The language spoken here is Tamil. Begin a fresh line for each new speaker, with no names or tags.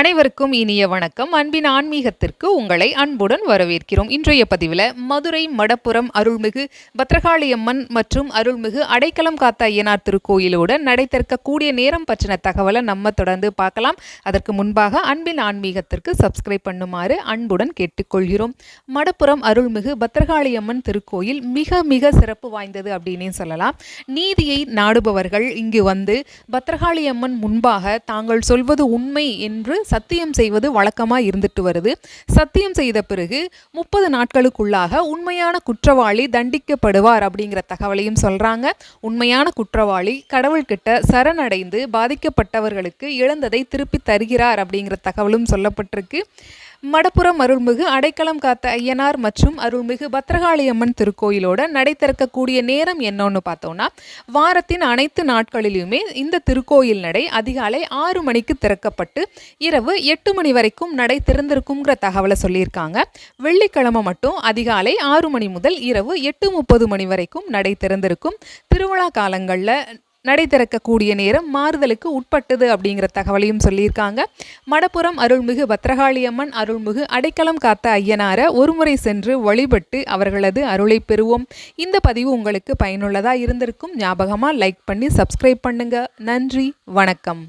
அனைவருக்கும் இனிய வணக்கம். அன்பின் ஆன்மீகத்திற்கு உங்களை அன்புடன் வரவேற்கிறோம். இன்றைய பதிவில் மதுரை மடப்புறம் அருள்மிகு பத்ரகாளியம்மன் மற்றும் அருள்மிகு அடைக்கலம் காத்த ஐயனார் திருக்கோயிலோட நடைத்திருக்கக்கூடிய நேரம் பற்றின தகவலை நம்ம தொடர்ந்து பார்க்கலாம். அதற்கு முன்பாக அன்பின் ஆன்மீகத்திற்கு சப்ஸ்கிரைப் பண்ணுமாறு அன்புடன் கேட்டுக்கொள்கிறோம். மடப்புறம் அருள்மிகு பத்ரகாளியம்மன் திருக்கோயில் மிக மிக சிறப்பு வாய்ந்தது அப்படின்னே சொல்லலாம். நீதியை நாடுபவர்கள் இங்கு வந்து பத்ரகாளியம்மன் முன்பாக தாங்கள் சொல்வது உண்மை என்று சத்தியம் செய்வது வழக்கமாக இருந்துட்டு வருது. சத்தியம் செய்த பிறகு முப்பது நாட்களுக்குள்ளாக உண்மையான குற்றவாளி தண்டிக்கப்படுவார் அப்படிங்கிற தகவலையும் சொல்கிறாங்க உண்மையான குற்றவாளி கடவுள்கிட்ட சரணடைந்து பாதிக்கப்பட்டவர்களுக்கு இழந்ததை திருப்பி தருகிறார் அப்படிங்கிற தகவலும் சொல்லப்பட்டிருக்கு. மடப்புறம் அருள்மிகு அடைக்கலம் காத்த ஐயனார் மற்றும் அருள்மிகு பத்ரகாளி அம்மன் திருக்கோயிலோட நடை திறக்கக்கூடிய நேரம் என்னன்னு பார்த்தோம்னா வாரத்தின் அனைத்து நாட்களிலுமே இந்த திருக்கோயில் நடை அதிகாலை ஆறு மணிக்கு திறக்கப்பட்டு இரவு எட்டு மணி வரைக்கும் நடை திறந்திருக்குங்கிற தகவலை சொல்லியிருக்காங்க. வெள்ளிக்கிழமை மட்டும் அதிகாலை ஆறு மணி முதல் இரவு எட்டு முப்பது மணி வரைக்கும் நடை திறந்திருக்கும். திருவிழா காலங்களில் நடை திறக்கக்கூடிய நேரம் மாறுதலுக்கு உட்பட்டது அப்படிங்கிற தகவலையும் சொல்லியிருக்காங்க. மடப்புறம் அருள்மிகு பத்ரகாளியம்மன் அருள்மிகு அடைக்கலம் காத்த ஐயனார ஒருமுறை சென்று வழிபட்டு அவர்களது அருளை பெறுவோம். இந்த பதிவு உங்களுக்கு பயனுள்ளதாக இருந்திருக்கும். ஞாபகமாக லைக் பண்ணி சப்ஸ்கிரைப் பண்ணுங்க. நன்றி வணக்கம்.